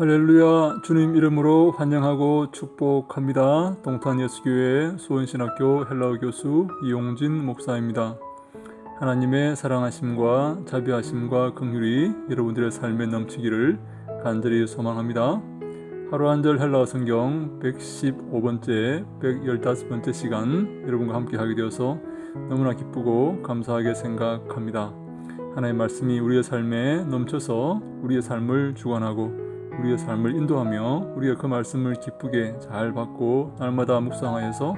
할렐루야 주님 이름으로 환영하고 축복합니다. 동탄 예수교회 소원신학교 헬라어 교수 이용진 목사입니다. 하나님의 사랑하심과 자비하심과 긍휼이 여러분들의 삶에 넘치기를 간절히 소망합니다. 하루 한 절 헬라어 성경 115번째, 115번째 시간 여러분과 함께 하게 되어서 너무나 기쁘고 감사하게 생각합니다. 하나님의 말씀이 우리의 삶에 넘쳐서 우리의 삶을 주관하고 우리의 삶을 인도하며 우리가 그 말씀을 기쁘게 잘 받고 날마다 묵상하여서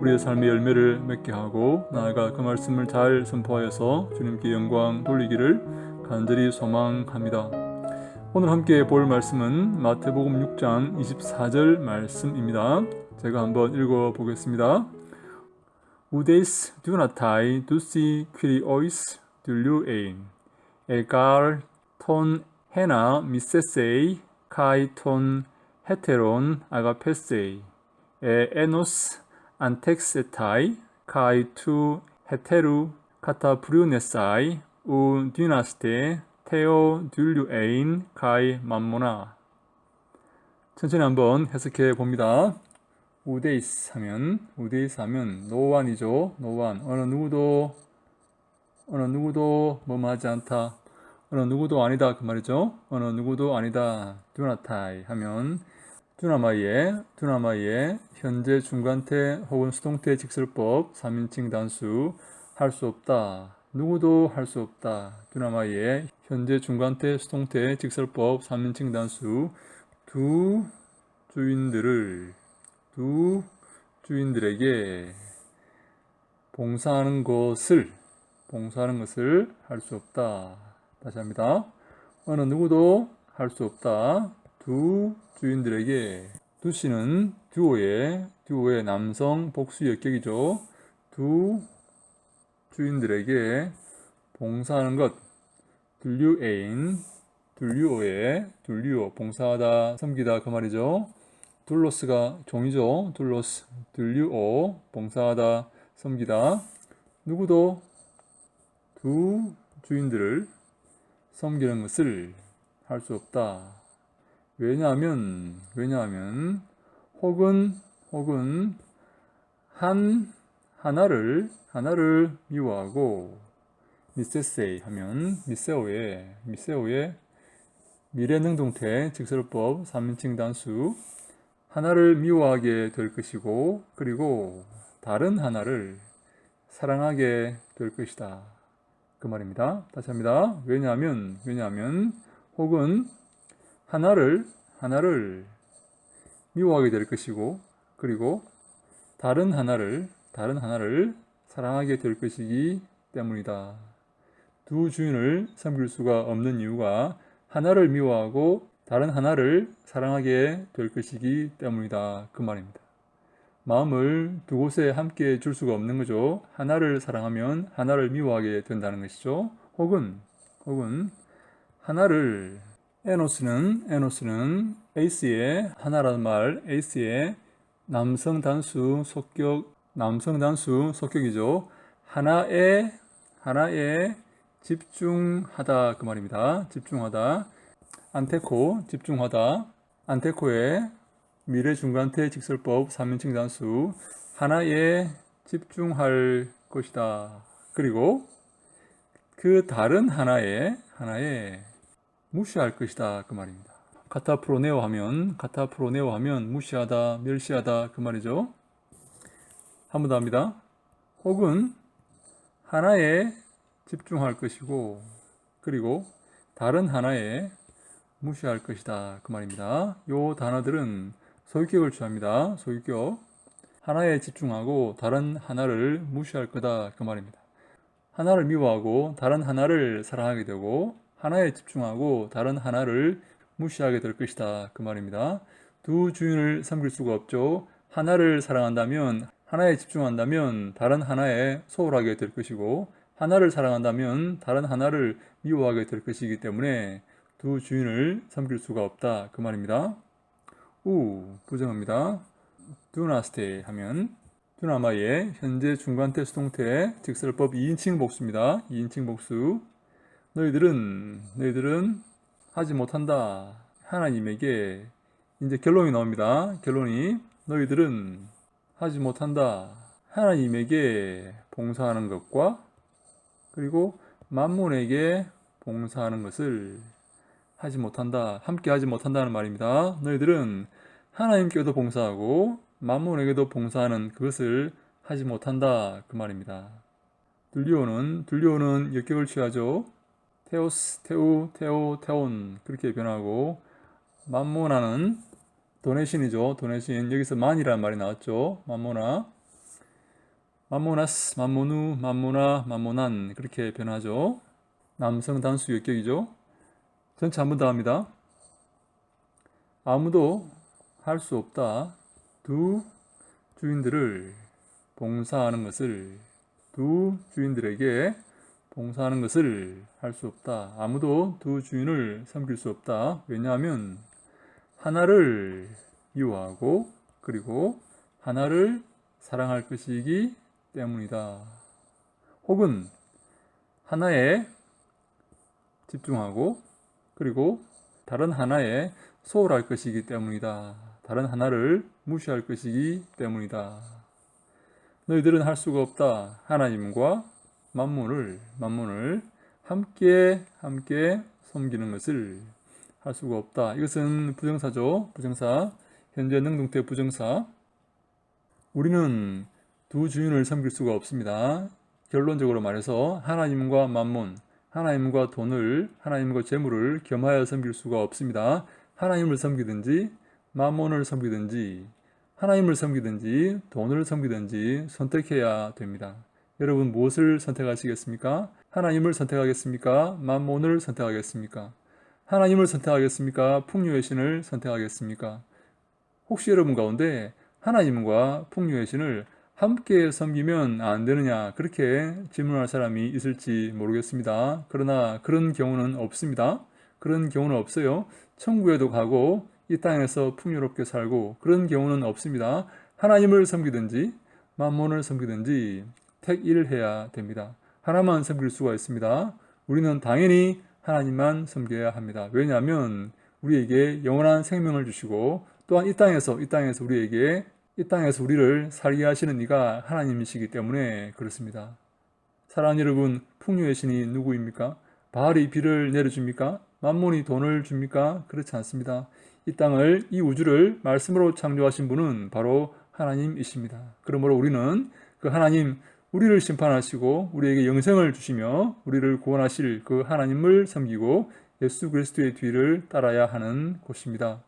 우리의 삶의 열매를 맺게 하고 나아가 그 말씀을 잘 선포하여서 주님께 영광 돌리기를 간절히 소망합니다. 오늘 함께 볼 말씀은 마태복음 6장 24절 말씀입니다. 제가 한번 읽어 보겠습니다. Agapesei e enos antexetai kai tu heteru katapriunesai u dynaste theo duluein kai mammona 천천히 한번 해석해 봅니다. 우데이스 하면 우데이스 하면 노완이죠. 노완 어느 누구도 어느 누구도 뭐하지 않다. 어느 누구도 아니다 그 말이죠. 어느 누구도 아니다. 두나타이 하면 두나마이의 두나마이의 현재 중간태 혹은 수동태 직설법 3인칭 단수 할 수 없다. 누구도 할 수 없다. 두나마이의 현재 중간태 수동태 직설법 3인칭 단수 두 주인들을 두 주인들에게 봉사하는 것을 봉사하는 것을 할 수 없다. 다시 합니다. 어느 누구도 할 수 없다. 두 주인들에게 두 씨는 듀오의 듀오의 남성 복수 역격이죠. 두 주인들에게 봉사하는 것 둘류애인 둘류오의 둘류오 봉사하다 섬기다 그 말이죠. 둘로스가 종이죠. 둘로스 둘류오 봉사하다 섬기다 누구도 두 주인들을 섬기는 것을 할 수 없다. 왜냐하면 왜냐하면 혹은 혹은 한 하나를 하나를 미워하고 미세세이 하면 미세오의 미세오의 미래능동태 직설법 3인칭 단수 하나를 미워하게 될 것이고 그리고 다른 하나를 사랑하게 될 것이다. 그 말입니다. 다시 합니다. 왜냐하면 왜냐하면 혹은 하나를 하나를 미워하게 될 것이고 그리고 다른 하나를 다른 하나를 사랑하게 될 것이기 때문이다. 두 주인을 섬길 수가 없는 이유가 하나를 미워하고 다른 하나를 사랑하게 될 것이기 때문이다. 그 말입니다. 마음을 두 곳에 함께 줄 수가 없는 거죠. 하나를 사랑하면 하나를 미워하게 된다는 것이죠. 혹은 혹은 하나를 에노스는 에노스는 에이스의 하나라는 말 에이스의 남성 단수 속격 남성 단수 속격이죠. 하나에 하나에 집중하다 그 말입니다. 집중하다. 안테코 집중하다. 안테코의 미래 중간태 직설법 3인칭 단수 하나에 집중할 것이다. 그리고 그 다른 하나에 하나에 무시할 것이다 그 말입니다. 카타프로네오 하면 카타프로네오 하면 무시하다 멸시하다 그 말이죠. 한 번 더 합니다. 혹은 하나에 집중할 것이고 그리고 다른 하나에 무시할 것이다 그 말입니다. 요 단어들은 소유격을 취합니다. 소유격 하나에 집중하고 다른 하나를 무시할 거다 그 말입니다. 하나를 미워하고 다른 하나를 사랑하게 되고 하나에 집중하고 다른 하나를 무시하게 될 것이다 그 말입니다. 두 주인을 섬길 수가 없죠. 하나를 사랑한다면 하나에 집중한다면 다른 하나에 소홀하게 될 것이고 하나를 사랑한다면 다른 하나를 미워하게 될 것이기 때문에 두 주인을 섬길 수가 없다 그 말입니다. 우 부정합니다. 두나스테 하면 두나마의 현재 중간 태 수 동태 직설법 2인칭 복수입니다. 2인칭 복수 너희들은 너희들은 하지 못한다 하나님에게 이제 결론이 나옵니다. 결론이 너희들은 하지 못한다. 하나님에게 봉사하는 것과 그리고 만몬에게 봉사하는 것을 하지 못한다. 함께 하지 못한다는 말입니다. 너희들은 하나님께도 봉사하고 만몬에게도 봉사하는 그것을 하지 못한다. 그 말입니다. 둘리오는 둘리오는 역격을 취하죠. 테오스, 테우, 테오, 테온 그렇게 변하고 만모나는 도네신이죠. 도네신 여기서 만이라는 말이 나왔죠. 만모나 만모나스, 만모누, 만모나, 만모난 그렇게 변하죠. 남성 단수 역격이죠. 전체 한 번 더 합니다. 아무도 할 수 없다. 두 주인들을 봉사하는 것을 두 주인들에게 봉사하는 것을 할 수 없다. 아무도 두 주인을 섬길 수 없다. 왜냐하면 하나를 미워하고 그리고 하나를 사랑할 것이기 때문이다. 혹은 하나에 집중하고 그리고 다른 하나에 소홀할 것이기 때문이다. 다른 하나를 무시할 것이기 때문이다. 너희들은 할 수가 없다. 하나님과 만문을 만문을 함께 함께 섬기는 것을 할 수가 없다. 이것은 부정사죠. 부정사. 현재 능동태 부정사. 우리는 두 주인을 섬길 수가 없습니다. 결론적으로 말해서 하나님과 만문, 하나님과 돈을, 하나님과 재물을 겸하여 섬길 수가 없습니다. 하나님을 섬기든지 만몬을 섬기든지 하나님을 섬기든지 돈을 섬기든지 선택해야 됩니다. 여러분 무엇을 선택하시겠습니까? 하나님을 선택하겠습니까? 만몬을 선택하겠습니까? 하나님을 선택하겠습니까? 풍요의 신을 선택하겠습니까? 혹시 여러분 가운데 하나님과 풍요의 신을 함께 섬기면 안 되느냐 그렇게 질문할 사람이 있을지 모르겠습니다. 그러나 그런 경우는 없습니다. 그런 경우는 없어요. 천국에도 가고 이 땅에서 풍요롭게 살고 그런 경우는 없습니다. 하나님을 섬기든지 만몬을 섬기든지 택일해야 됩니다. 하나만 섬길 수가 있습니다. 우리는 당연히 하나님만 섬겨야 합니다. 왜냐하면 우리에게 영원한 생명을 주시고 또한 이 땅에서 이 땅에서 우리에게 이 땅에서 우리를 살게 하시는 이가 하나님이시기 때문에 그렇습니다. 사랑하는 여러분, 풍요의 신이 누구입니까? 바알이 비를 내려줍니까? 만몬이 돈을 줍니까? 그렇지 않습니다. 이 땅을, 이 우주를 말씀으로 창조하신 분은 바로 하나님이십니다. 그러므로 우리는 그 하나님, 우리를 심판하시고 우리에게 영생을 주시며 우리를 구원하실 그 하나님을 섬기고 예수 그리스도의 뒤를 따라야 하는 곳입니다.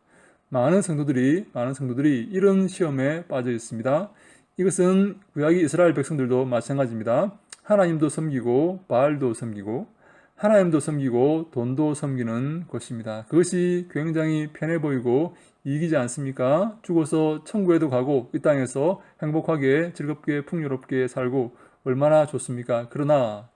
많은 성도들이 많은 성도들이 이런 시험에 빠져 있습니다. 이것은 구약의 이스라엘 백성들도 마찬가지입니다. 하나님도 섬기고 바알도 섬기고 하나님도 섬기고 돈도 섬기는 것입니다. 그것이 굉장히 편해 보이고 이기지 않습니까? 죽어서 천국에도 가고 이 땅에서 행복하게 즐겁게 풍요롭게 살고 얼마나 좋습니까? 그러나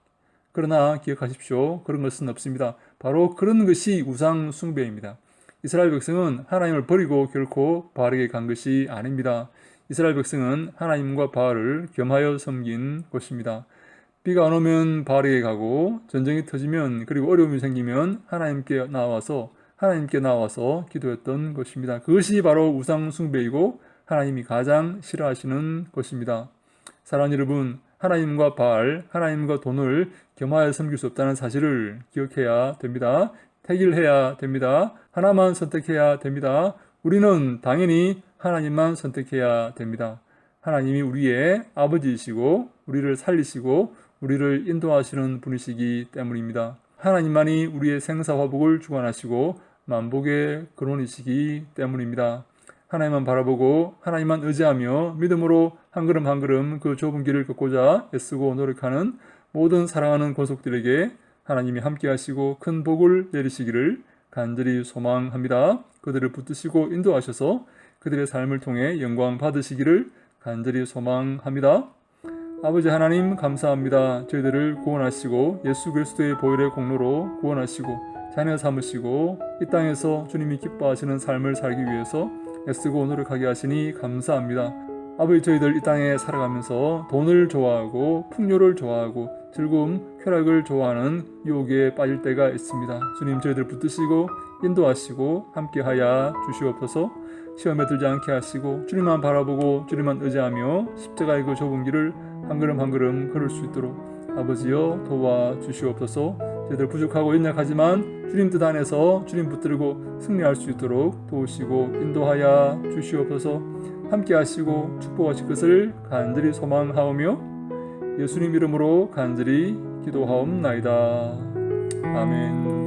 그러나 기억하십시오. 그런 것은 없습니다. 바로 그런 것이 우상 숭배입니다. 이스라엘 백성은 하나님을 버리고 결코 바알에게 간 것이 아닙니다. 이스라엘 백성은 하나님과 바알을 겸하여 섬긴 것입니다. 비가 안 오면 바알에게 가고 전쟁이 터지면 그리고 어려움이 생기면 하나님께 나와서 하나님께 나와서 기도했던 것입니다. 그것이 바로 우상 숭배이고 하나님이 가장 싫어하시는 것입니다. 사랑하는 여러분, 하나님과 바알, 하나님과 돈을 겸하여 섬길 수 없다는 사실을 기억해야 됩니다. 택일 해야 됩니다. 하나만 선택해야 됩니다. 우리는 당연히 하나님만 선택해야 됩니다. 하나님이 우리의 아버지이시고 우리를 살리시고 우리를 인도하시는 분이시기 때문입니다. 하나님만이 우리의 생사화복을 주관하시고 만복의 근원이시기 때문입니다. 하나님만 바라보고 하나님만 의지하며 믿음으로 한 걸음 한 걸음 그 좁은 길을 걷고자 애쓰고 노력하는 모든 사랑하는 권속들에게 하나님이 함께 하시고 큰 복을 내리시기를 간절히 소망합니다. 그들을 붙드시고 인도하셔서 그들의 삶을 통해 영광 받으시기를 간절히 소망합니다. 아버지 하나님 감사합니다. 저희들을 구원하시고 예수 그리스도의 보혈의 공로로 구원하시고 자녀 삼으시고 이 땅에서 주님이 기뻐하시는 삶을 살기 위해서 애쓰고 노력하게 하시니 감사합니다. 아버지 저희들 이 땅에 살아가면서 돈을 좋아하고 풍요를 좋아하고 즐거움, 쾌락을 좋아하는 유혹에 빠질 때가 있습니다. 주님 저희들 붙드시고 인도하시고 함께하여 주시옵소서. 시험에 들지 않게 하시고 주님만 바라보고 주님만 의지하며 십자가의 그 좁은 길을 한 걸음 한 걸음 걸을 수 있도록 아버지여 도와 주시옵소서. 저희들 부족하고 연약하지만 주님 뜻 안에서 주님 붙들고 승리할 수 있도록 도우시고 인도하여 주시옵소서. 함께 하시고 축복하실 것을 간절히 소망하오며 예수님 이름으로 간절히 기도하옵나이다. 아멘.